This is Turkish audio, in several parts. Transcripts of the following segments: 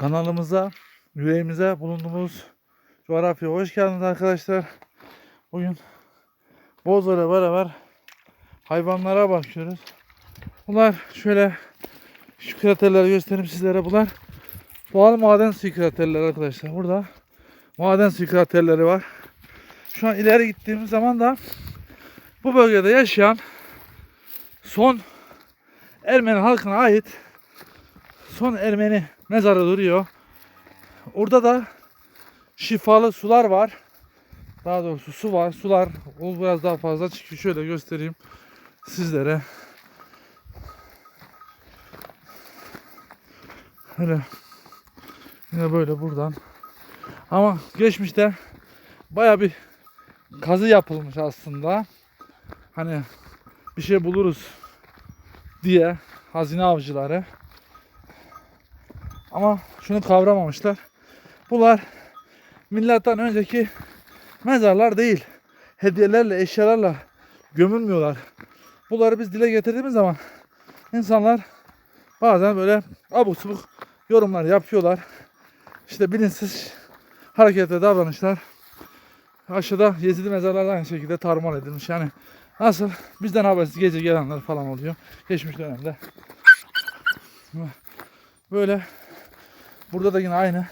Kanalımıza, yüreğimize bulunduğumuz coğrafyaya hoş geldiniz arkadaşlar. Bugün Bozor'a beraber hayvanlara bakıyoruz. Bunlar şöyle şu kraterleri göstereyim sizlere bunlar. Doğal maden suyu kraterleri arkadaşlar. Burada maden suyu kraterleri var. Şu an ileri gittiğimiz zaman da bu bölgede yaşayan son Ermeni halkına ait son Ermeni mezarı duruyor. Orada da şifalı sular var. Daha doğrusu su var. Sular o biraz daha fazla çıkıyor. Şöyle göstereyim sizlere. Öyle. Yine böyle buradan. Ama geçmişte baya bir kazı yapılmış aslında. Hani bir şey buluruz diye hazine avcıları. Ama şunu kavramamışlar. Bunlar milattan önceki mezarlar değil. Hediyelerle, eşyalarla gömülmüyorlar. Bunları biz dile getirdiğimiz zaman insanlar bazen böyle abuk subuk yorumlar yapıyorlar. İşte bilinçsiz hareket ve davranışlar. Aşağıda Yezidi mezarları da aynı şekilde tarmal edilmiş. Yani nasıl bizden habersiz gece gelenler falan oluyor. Geçmiş dönemde. Böyle burada da yine aynı.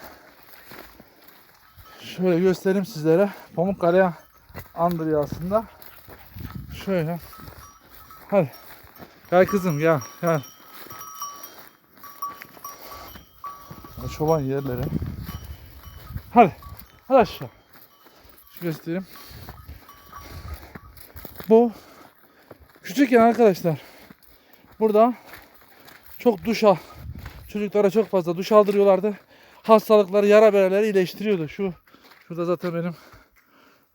Şöyle göstereyim sizlere. Pamukkale'ye andırıyor aslında. Şöyle. Hadi. Gel kızım gel. Gel. Çoban yerleri. Hadi. Hadi aşağı. Şu göstereyim. Bu küçükken arkadaşlar burada çok duş al. Çocuklara çok fazla duş aldırıyorlardı. Hastalıkları, yara bereleri iyileştiriyordu. Şu şurada zaten benim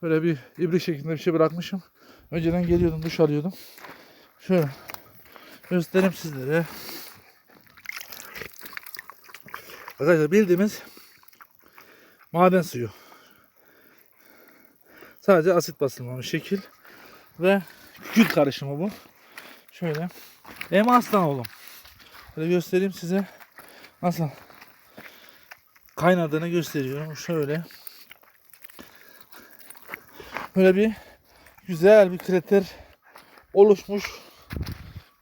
böyle bir ibrik şeklinde bir şey bırakmışım. Önceden geliyordum, duş alıyordum. Şöyle göstereyim sizlere. Arkadaşlar bildiğimiz maden suyu. Sadece asit basılmamış şekil ve kükürt karışımı bu. Şöyle. Hem aslan oğlum. Böyle göstereyim size nasıl kaynadığını gösteriyorum. Şöyle. Böyle bir güzel bir krater oluşmuş.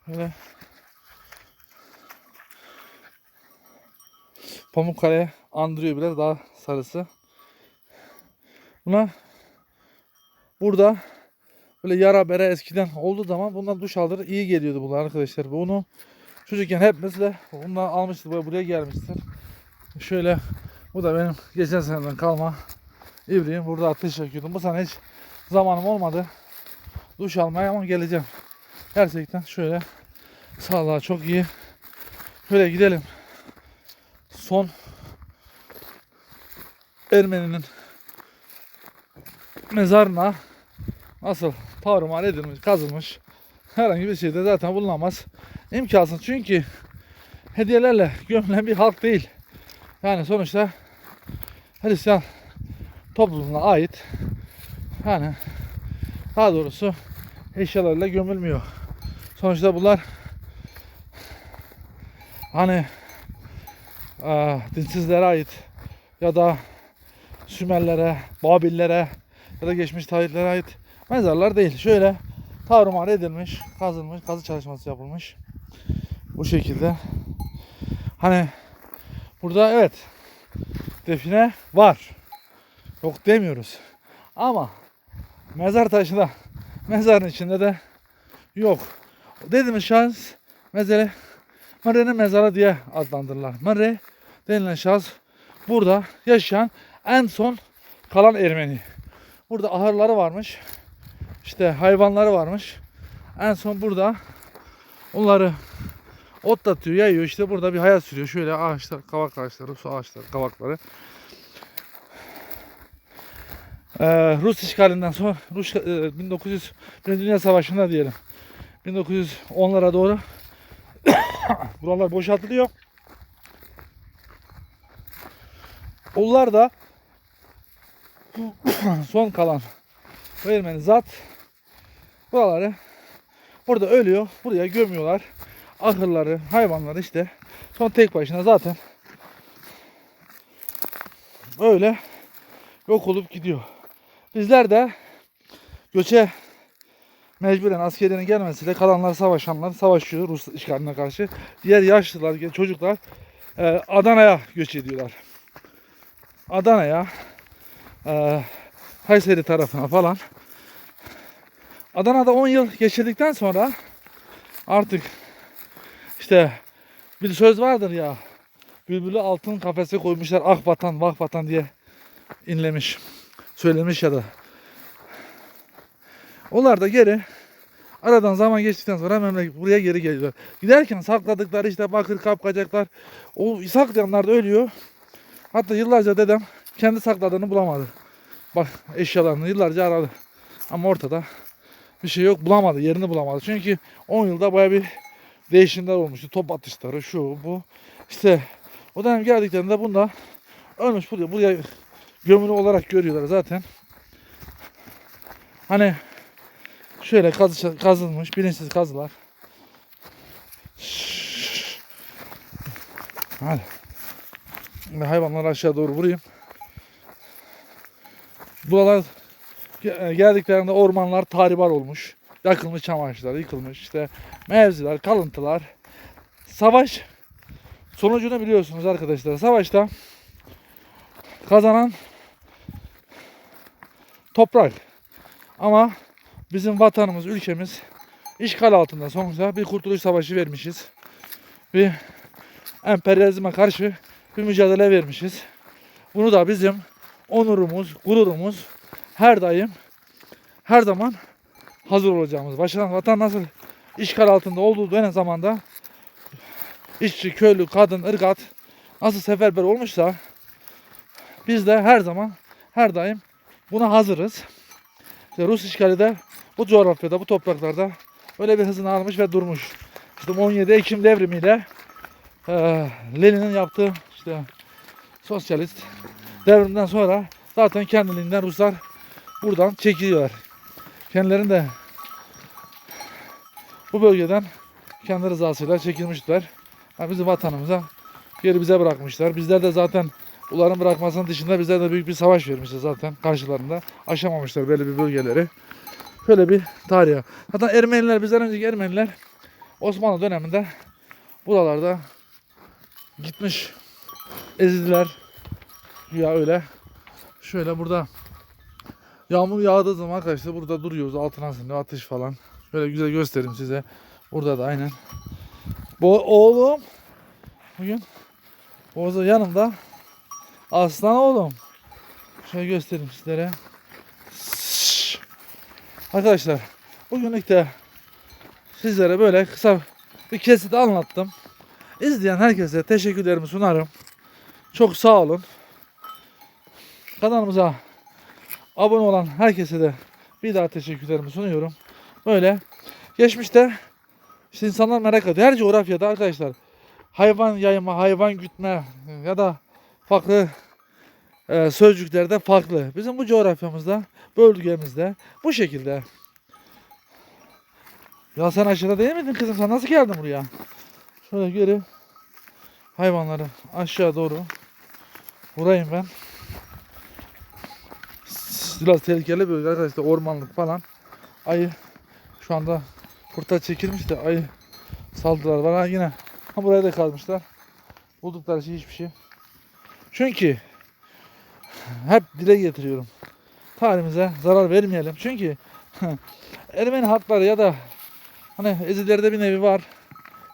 Böyle Pamukkale andırıyor biraz daha sarısı. Buna burada böyle yara bere eskiden olduğu zaman bundan duş aldırır iyi geliyordu bunlar arkadaşlar. Bunu çocukken hep mesela bundan almıştık buraya, buraya gelmiştir. Şöyle bu da benim geçen seneden kalma ibriğim. Burada ateş yakıyordum. Bu sene hiç zamanım olmadı. Duş almaya ama geleceğim. Gerçekten şöyle sağlığa çok iyi. Şöyle gidelim. Son Ermeninin mezarına nasıl tarumar edilmiş, kazılmış herhangi bir şeyde zaten bulunamaz. İmkansız çünkü hediyelerle gömülen bir halk değil. Yani sonuçta Hristiyan toplumuna ait yani daha doğrusu eşyalarla gömülmüyor. Sonuçta bunlar hani aa, dinsizlere ait ya da Sümerlere, Babillere ya da geçmiş tarihlere ait mezarlar değil. Şöyle tarumar edilmiş, kazılmış, kazı çalışması yapılmış. Bu şekilde. Hani burada evet define var. Yok demiyoruz. Ama mezar taşında mezarın içinde de yok. Dediğimiz şahıs mezarı Mırre'nin mezarı diye adlandırırlar. Mırre denilen şahıs burada yaşayan en son kalan Ermeni. Burada ahırları varmış. İşte hayvanları varmış. En son burada onları otlatıyor, yayıyor. İşte burada bir hayat sürüyor. Şöyle ağaçlar, kavak ağaçları, su ağaçları, kavakları. Ee, Rus işgalinden sonra Rus, e, 1900 Birinci Dünya Savaşı'nda diyelim. 1910'lara doğru buralar boşaltılıyor. Onlar da son kalan Ermeni zat buraları burada ölüyor. Buraya gömüyorlar. Ahırları, hayvanları işte. Son tek başına zaten öyle yok olup gidiyor. Bizler de göçe mecburen askeriyenin gelmesiyle kalanlar savaşanlar savaşıyor Rus işgaline karşı. Diğer yaşlılar, çocuklar e, Adana'ya göç ediyorlar. Adana'ya, e, Kayseri tarafına falan. Adana'da 10 yıl geçirdikten sonra artık işte bir söz vardır ya. Bülbülü altın kafese koymuşlar ak vatan vah vatan diye inlemiş. Söylemiş ya da. Onlar da geri aradan zaman geçtikten sonra memleket buraya geri geliyorlar. Giderken sakladıkları işte bakır kapkacaklar. O saklayanlar da ölüyor. Hatta yıllarca dedem kendi sakladığını bulamadı. Bak eşyalarını yıllarca aradı. Ama ortada bir şey yok bulamadı. Yerini bulamadı. Çünkü 10 yılda baya bir değişimler olmuştu. Top atışları şu bu. İşte o dönem geldiklerinde bunda ölmüş buraya, buraya gömülü olarak görüyorlar zaten. Hani şöyle kazı, kazılmış bilinçsiz kazılar. Hadi. Şimdi hayvanları aşağı doğru vurayım. Buralar geldiklerinde ormanlar tahribar olmuş. Yakılmış çam ağaçları, yıkılmış işte mevziler, kalıntılar. Savaş sonucunu biliyorsunuz arkadaşlar. Savaşta kazanan toprak. Ama bizim vatanımız, ülkemiz işgal altında. Sonuçta bir kurtuluş savaşı vermişiz. Bir emperyalizme karşı bir mücadele vermişiz. Bunu da bizim onurumuz, gururumuz her daim, her zaman hazır olacağımız. Başkan vatan nasıl işgal altında olduğu dönem zamanda işçi, köylü, kadın, ırgat nasıl seferber olmuşsa biz de her zaman, her daim buna hazırız. İşte Rus işgali de bu coğrafyada, bu topraklarda öyle bir hızını almış ve durmuş. İşte 17 Ekim devrimiyle eee Lenin'in yaptığı işte sosyalist devrimden sonra zaten kendiliğinden Ruslar buradan çekiliyorlar. Kendilerini de bu bölgeden kendi rızasıyla çekilmişler. Ha, bizim vatanımıza geri bize bırakmışlar. Bizler de zaten onların bırakmasının dışında bizler de büyük bir savaş vermişiz zaten karşılarında. Aşamamışlar belli bir bölgeleri. Şöyle bir tarih. Zaten Ermeniler bizden önceki Ermeniler Osmanlı döneminde buralarda gitmiş ezildiler. Ya öyle. Şöyle burada yağmur yağdığı zaman arkadaşlar burada duruyoruz. Altına asılıyor atış falan. Şöyle güzel göstereyim size. Burada da aynen. Bu oğlum bugün Boğazı yanımda aslan oğlum. Şöyle göstereyim sizlere. Arkadaşlar bugünlük de sizlere böyle kısa bir kesit anlattım. İzleyen herkese teşekkürlerimi sunarım. Çok sağ olun. Kanalımıza abone olan herkese de bir daha teşekkürlerimi sunuyorum. Böyle geçmişte işte insanlar merak ediyor. Her coğrafyada arkadaşlar hayvan yayma, hayvan gütme ya da farklı e, sözcüklerde farklı. Bizim bu coğrafyamızda, bölgemizde bu şekilde. Ya sen aşağıda değil miydin kızım? Sen nasıl geldin buraya? Şöyle geri hayvanları aşağı doğru vurayım ben. Biraz tehlikeli bölge arkadaşlar ormanlık falan. Ayı şu anda kurtar çekilmiş de ayı saldırılar var. Yine ha buraya da kalmışlar. Buldukları şey hiçbir şey. Çünkü hep dile getiriyorum. Tarihimize zarar vermeyelim. Çünkü Ermeni halkları ya da hani ezilerde bir nevi var.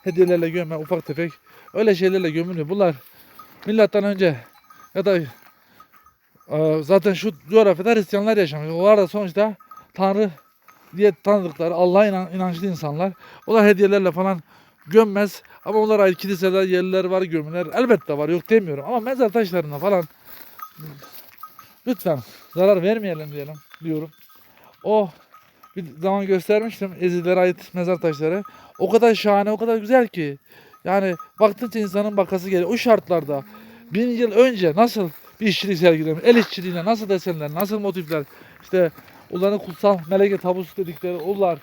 Hediyelerle gömme ufak tefek öyle şeylerle gömülüyor. Bunlar milattan önce ya da zaten şu coğrafyada Hristiyanlar yaşamıyor. Onlar da sonuçta Tanrı diye tanıdıkları Allah'a inan, inançlı insanlar. Onlar hediyelerle falan gömmez. Ama onlara ait kiliseler, yerler var, gömüler. Elbette var, yok demiyorum. Ama mezar taşlarına falan lütfen zarar vermeyelim diyelim diyorum. O bir zaman göstermiştim Ezilere ait mezar taşları. O kadar şahane, o kadar güzel ki. Yani baktıkça insanın bakası geliyor. O şartlarda bin yıl önce nasıl bir işçilik sergilemiş, el işçiliğiyle nasıl desenler, nasıl motifler, işte onların kutsal meleke tabusu dedikleri onlar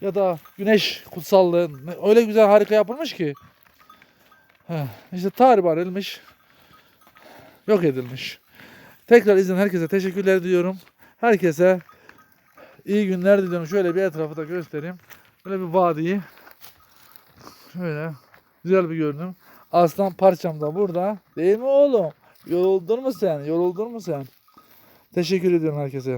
ya da güneş kutsallığı öyle güzel harika yapılmış ki. Heh, işte tahribar edilmiş, yok edilmiş. Tekrar izleyen herkese teşekkürler diliyorum. Herkese iyi günler diliyorum. Şöyle bir etrafı da göstereyim. Böyle bir vadiyi. Şöyle güzel bir görünüm. Aslan parçam da burada. Değil mi oğlum? Yoruldun mu sen? Yoruldun mu sen? Teşekkür ediyorum herkese.